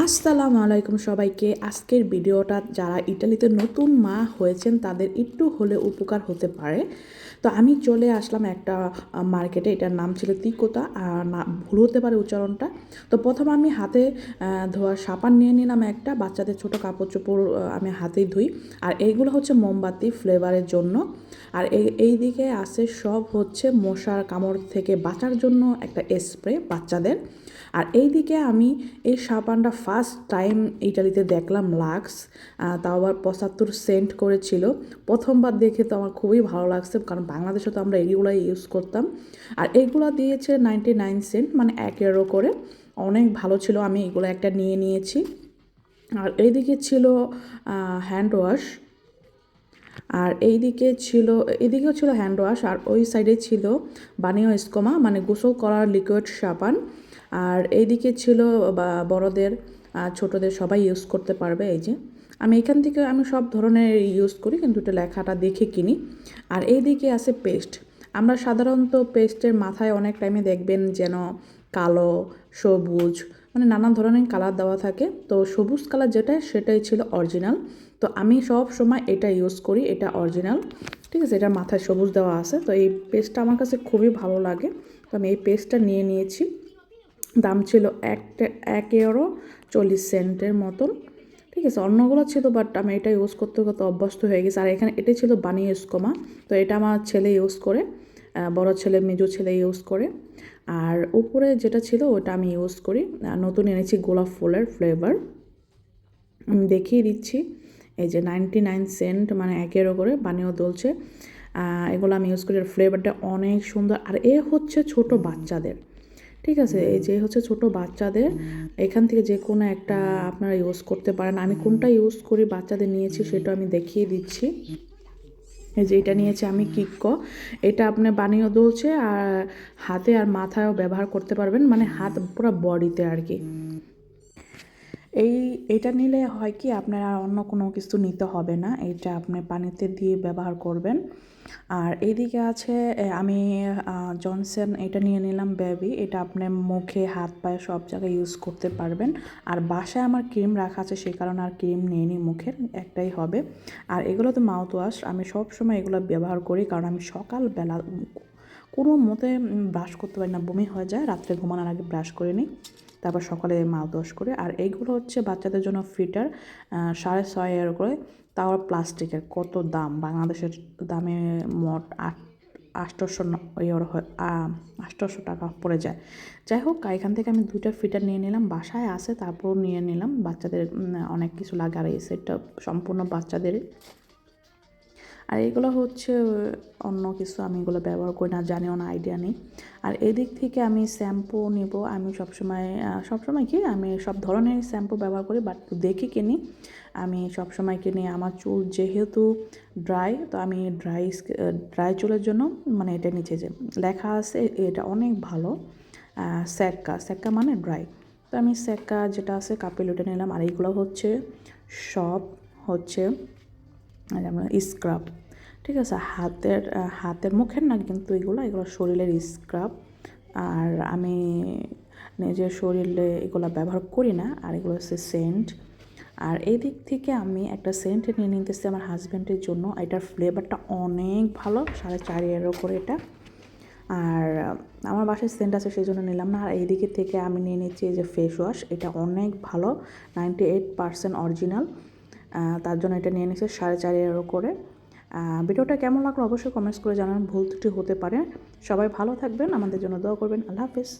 আসসালামু আলাইকুম সবাইকে। আজকের ভিডিওটা যারা ইটালিতে নতুন মা হয়েছেন, তাদের একটু হলে উপকার হতে পারে। তো আমি চলে আসলাম একটা মার্কেটে এটার নাম ছিল তিকোতা আর না, ভুল হতে পারে উচ্চারণটা। তো প্রথম আমি হাতে ধোয়া সাবান নিয়ে নিলাম একটা, বাচ্চাদের ছোট কাপড় চোপড় আমি হাতেই ধুই। আর এইগুলো হচ্ছে মোমবাতি ফ্লেভারের জন্য। আর এই দিকে আছে সব হচ্ছে মশার কামড় থেকে বাঁচার জন্য একটা স্প্রে বাচ্চাদের। আর এই দিকে আমি এই সাবানটা ফার্স্ট টাইম ইটালিতে দেখলাম লাক্স তাও আবার পঁচাত্তর সেন্ট করেছিল প্রথমবার দেখে তো আমার খুবই ভালো লাগছে, কারণ বাংলাদেশে তো আমরা এগুলাই ইউজ করতাম। আর এইগুলো দিয়েছে নাইনটি নাইন সেন্ট মানে এক এরো করে। অনেক ভালো ছিল, আমি এগুলো একটা নিয়ে নিয়েছি। আর এইদিকে ছিল হ্যান্ড ওয়াশ আর এইদিকে ছিল, এদিকেও ছিল হ্যান্ড ওয়াশ আর ওই সাইডে ছিল বানিও স্কোমা মানে গোসল করার লিকুইড সাবান। আর এইদিকে ছিল বড়দের ছোটদের সবাই ইউজ করতে পারবে, এই যে। আমি এখান থেকে আমি সব ধরনের ইউজ করি, কিন্তু এটা লেখাটা দেখে কিনি। আর এইদিকে আছে পেস্ট আমরা সাধারণত পেস্টের মাথায় অনেক টাইমে দেখবেন যেন কালো, সবুজ মানে নানা ধরনের কালার দেওয়া থাকে। তো সবুজ কালার যেটা, সেটাই ছিল অরিজিনাল তো আমি সব সময় এটা ইউজ করি, এটা অরিজিনাল ঠিক আছে এটা মাথায় সবুজ দেওয়া আছে। তো এই পেস্টটা আমার কাছে খুবই ভালো লাগে। তো আমি এই পেস্টটা নিয়ে নিয়েছি। দাম ছিল একটা এক ইউরো চল্লিশ সেন্টের মতন। ঠিক আছে অন্যগুলো ছিল বাট আমি এটা ইউজ করতে করতে অভ্যস্ত হয়ে গেছে। আর এখানে এটাই ছিল বানিয়ে স্কোমা তো এটা আমার ছেলে ইউজ করে বড় ছেলে, মেজো ছেলে ইউজ করে। আর উপরে যেটা ছিল, ওটা আমি ইউজ করি। নতুন এনেছি গোলাপ ফুলের ফ্লেভার আমি দেখিয়ে দিচ্ছি। এই যে নাইনটি নাইন সেন্ট মানে একেরও করে বানিয়েও দলছে এগুলো আমি ইউজ করি। আর ফ্লেভারটা অনেক সুন্দর। আর এ হচ্ছে ছোট বাচ্চাদের। ঠিক আছে এই যে হচ্ছে ছোট বাচ্চাদের এখান থেকে যে কোনো একটা আপনারা ইউজ করতে পারেন। আমি কোনটা ইউজ করি বাচ্চাদের নিয়েছি সেটা আমি দেখিয়ে দিচ্ছি। এই যে এটা নিয়েছি আমি কিক্ক। এটা আপনি বানিয়ে দলছে আর হাতে আর মাথায়ও ব্যবহার করতে পারবেন মানে হাত পুরো বডিতে আর কি। এই, এটা নিলে হয় কি আপনার আর অন্য কোনো কিছু নিতে হবে না। এটা আপনি পানিতে দিয়ে ব্যবহার করবেন। আর এইদিকে আছে আমি জনসন এটা নিয়ে নিলাম বেবি। এটা আপনি মুখে, হাত, পায়ে সব জায়গায় ইউজ করতে পারবেন। আর বাসায় আমার ক্রিম রাখা আছে সেই কারণে আর ক্রিম নিয়ে নিই মুখের, একটাই হবে। আর এগুলো তো মাউথ ওয়াশ আমি সব সময় এগুলো ব্যবহার করি কারণ আমি সকালবেলা কোনো মতে ব্রাশ করতে পারি না, বমি হয়ে যায়, রাত্রে ঘুমানোর আগে ব্রাশ করে নিই। তারপর সকালে ওয়াশ করে। আর এইগুলো হচ্ছে বাচ্চাদের জন্য ফিটার সাড়ে ছয় এর করে। তাও প্লাস্টিকের, কত দাম? বাংলাদেশের দামে মোট আট আষ্টশো ইয়ের আষ্টশো টাকা পড়ে যায়। যাই হোক, এখান থেকে আমি দুইটা ফিটার নিয়ে নিলাম, বাসায় আসে তারপর নিয়ে নিলাম। বাচ্চাদের অনেক কিছু লাগে এই সেটটা সম্পূর্ণ বাচ্চাদের আর এগুলো হচ্ছে অন্য কিছু আমি এগুলো ব্যবহার করি না, জানিও না আইডিয়া নেই। আর এদিক থেকে আমি শ্যাম্পু নিব, আমি সবসময় সবসময় কি আমি সব ধরনের শ্যাম্পু ব্যবহার করি বাট দেখে কিনি। আমি সবসময় কিনি, আমার চুল যেহেতু ড্রাই তো আমি ড্রাই ড্রাই চুলের জন্য মানে এটা নিচে যে লেখা আছে, এটা অনেক ভালো। স্যাক্কা স্যাক্কা মানে ড্রাই তো আমি স্যাক্কা যেটা আছে কাপে লুটে নিলাম, আর এইগুলো হচ্ছে, সব হচ্ছে স্ক্রাব ঠিক আছে হাতের হাতের মুখের না কিন্তু এগুলো এগুলো শরীরের স্ক্রাব আর আমি নিজের শরীরে এগুলো ব্যবহার করি না আর এগুলো হচ্ছে সেন্ট আর এই দিক থেকে আমি একটা সেন্ট নিয়ে নিতেছি আমার হাজব্যান্ডের জন্য এটার ফ্লেভারটা অনেক ভালো সাড়ে চার এরও ওপরে এটা। আর আমার বাসায় সেন্ট আছে সেই জন্য নিলাম না আর এইদিকে থেকে আমি নিয়ে নিচ্ছি এই যে ফেস ওয়াশ এটা অনেক ভালো নাইনটি এইট পারসেন্ট অরিজিনাল তার জন্য এটা নিয়ে নিচ্ছে সাড়ে চার এরও করে আহ, ভিডিওটা কেমন লাগল অবশ্যই কমেন্টস করে জানান। ভুল ত্রুটি হতে পারে। সবাই ভালো থাকবেন। আমাদের জন্য দোয়া করবেন। আল্লাহ হাফেজ।